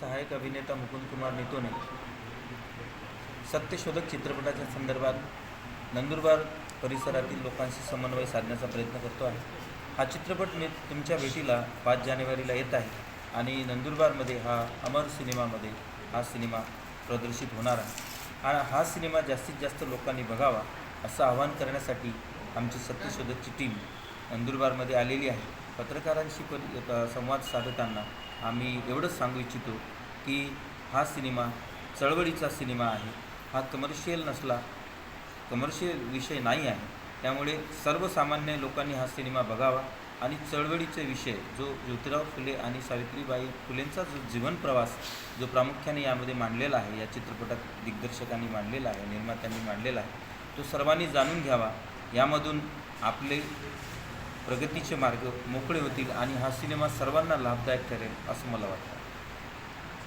सहाय्यक अभिनेता मुकुंद कुमार नितोने सत्यशोधक चित्रपटाच्या संदर्भात नंदुरबार परिसरातील लोकांशी समन्वय साधण्याचा प्रयत्न करतो आहे. हा चित्रपट मी तुमच्या भेटीला पाच जानेवारीला येत आहे आणि नंदुरबारमध्ये हा अमर सिनेमामध्ये हा सिनेमा प्रदर्शित होणार आहे. आणि हा सिनेमा जास्तीत जास्त लोकांनी बघावा असं आवाहन करण्यासाठी आमची सत्यशोधकची टीम नंदुरबारमध्ये आलेली आहे. पत्रकारांशी पर संवाद साधताना आम्ही एवढंच सांगू इच्छितो की हा सिनेमा चळवळीचा सिनेमा आहे. हा कमर्शियल नसला कमर्शियल विषय नाही आहे. त्यामुळे सर्वसामान्य लोकांनी हा सिनेमा बघावा आणि चळवळीचे विषय जो ज्योतिराव फुले आणि सावित्रीबाई फुलेंचा जो जीवनप्रवास जो प्रामुख्याने यामध्ये मांडलेला आहे या चित्रपटात दिग्दर्शकांनी मांडलेला आहे निर्मात्यांनी मांडलेला आहे तो सर्वांनी जाणून घ्यावा. यामधून आपले प्रगतीचे मार्ग मोकळे होतील आणि हा सिनेमा सर्वांना लाभदायक ठरेल असं मला वाटतं.